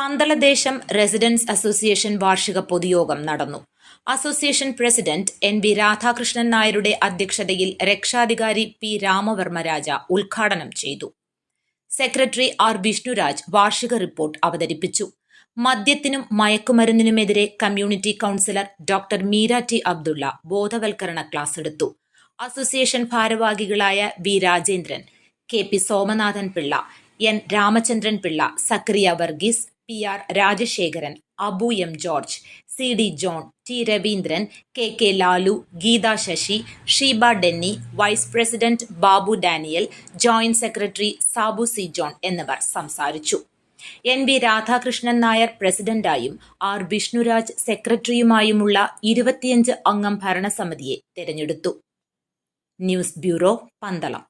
പന്തളദേശം residence association വാർഷിക പൊതുയോഗം നടന്നു. Association president N B Radhakrishnan നായരുടെ അധ്യക്ഷതയിൽ രക്ഷാധികാരി പി രാമവർമ്മരാജ ഉദ്ഘാടനം ചെയ്തു. സെക്രട്ടറി ആർ വിഷ്ണുരാജ് വാർഷിക റിപ്പോർട്ട് അവതരിപ്പിച്ചു. മദ്യത്തിനും മയക്കുമരുന്നിനുമെതിരെ community councillor doctor Meera T Abdulla ബോധവൽക്കരണ ക്ലാസ് എടുത്തു. അസോസിയേഷൻ ഭാരവാഹികളായ V Rajendran K P Somanathan Pillai N Ramachandran Pillai Zachariah Varghese P R Rajasekharan Abu M George C D John T Raveendran K K Lalu Geetha Sasi Sheeba Denny vice president Babu Daniel joint secretary Sabu C John എന്നിവർ സംസാരിച്ചു. N V Radhakrishnan Nair പ്രസിഡന്റായും R Vishnuraj സെക്രട്ടറിയുമായുമുള്ള ഇരുപത്തിയഞ്ച് അംഗം ഭരണസമിതിയെ തെരഞ്ഞെടുത്തു. News bureau Pandalam.